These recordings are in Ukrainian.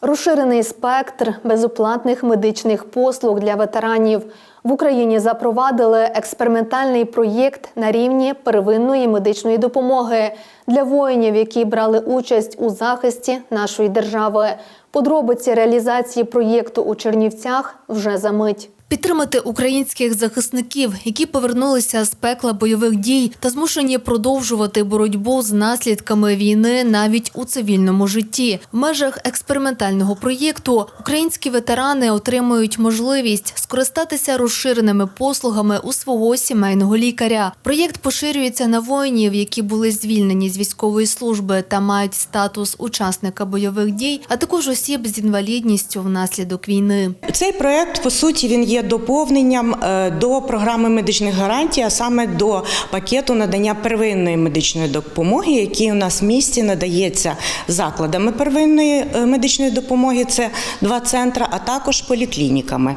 Розширений спектр безоплатних медичних послуг для ветеранів в Україні запровадили експериментальний проєкт на рівні первинної медичної допомоги для воїнів, які брали участь у захисті нашої держави. Подробиці реалізації проєкту у Чернівцях вже за мить. Підтримати українських захисників, які повернулися з пекла бойових дій та змушені продовжувати боротьбу з наслідками війни навіть у цивільному житті. В межах експериментального проєкту українські ветерани отримують можливість скористатися розширеними послугами у свого сімейного лікаря. Проєкт поширюється на воїнів, які були звільнені з військової служби та мають статус учасника бойових дій, а також осіб з інвалідністю внаслідок війни. Цей проект по суті він є доповненням е, до програми медичних гарантій, а саме до пакету надання первинної медичної допомоги, який у нас в місті надається закладами первинної е, медичної допомоги. Це два центри, а також поліклініками.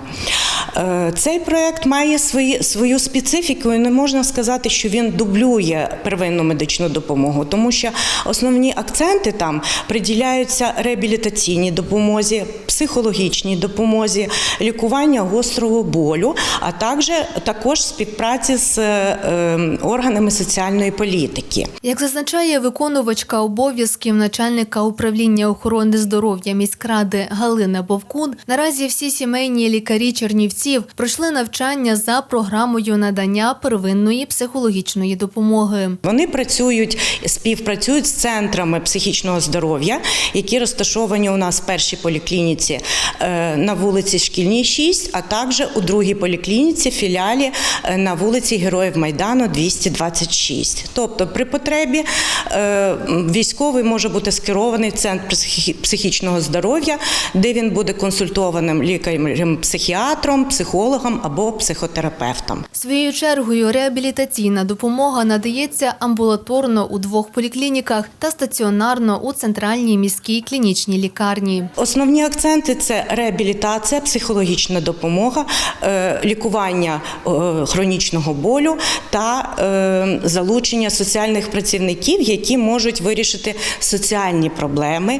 Е, Цей проект має свої, свою специфіку, і не можна сказати, що він дублює первинну медичну допомогу, тому що основні акценти там приділяються реабілітаційній допомозі, психологічній допомозі, лікування гострого болю, а також також співпраці з е, органами соціальної політики. Як зазначає виконувачка обов'язків начальника управління охорони здоров'я міськради Галина Бовкун, наразі всі сімейні лікарі Чернівців пройшли навчання за програмою надання первинної психологічної допомоги. Вони працюють, співпрацюють з центрами психічного здоров'я, які розташовані у нас в першій поліклініці е, на вулиці Шкільній 6, а також у другій поліклініці філіалі е, на вулиці Героїв Майдану 226. Тобто, при потребі е, військовий може бути скерований в центр психічного здоров'я, де він буде консультованим лікарем-психіатром, психологом або психотерапевтом. Своєю чергою реабілітаційна допомога надається амбулаторно у двох поліклініках та стаціонарно у центральній міській клінічній лікарні. Основні акценти це реабілітація, психологічна допомога, е, лікування е, хронічного болю та е, залучення соціальних працівників, які можуть вирішити соціальні проблеми,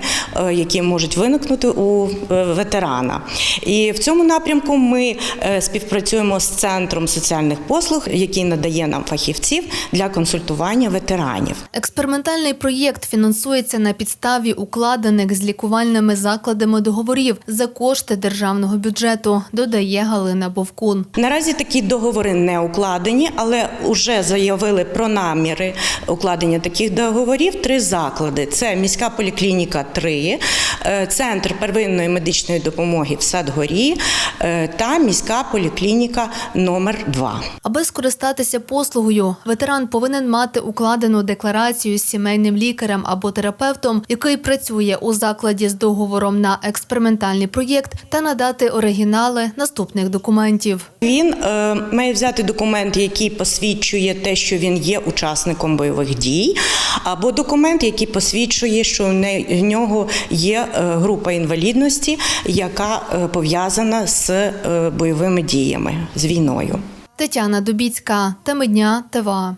які можуть виникнути у ветерана. І в цьому напрямку ми е, співпрацюємо з центром соціальних послуг, який надає нам фахівців для консультування ветеранів. Експериментальний проєкт фінансується на підставі укладених з лікувальними закладами договорів за кошти державного бюджету, додає Галина Бовкун. Наразі такі договори не укладені, але вже заявили про наміри укладення таких договорів три заклади: це міська поліклініка 3, е, центр первинної медичної допомоги в Садгорі е, та міська поліклініка номер 2. Аби скористатися послугою, ветеран повинен мати укладену декларацію з сімейним лікарем або терапевтом, який працює у закладі з договором на експериментальний проєкт, та надати оригінали наступних документів. Він е, має взяти документ, який посвідчує те, що він є учасником бойових дій, або документ, який посвідчує, що в нього є е, група інвалідності, яка е, пов'язана з е, бойовими діями з війною. Тетяна Дубіцька, теми дня ТВА.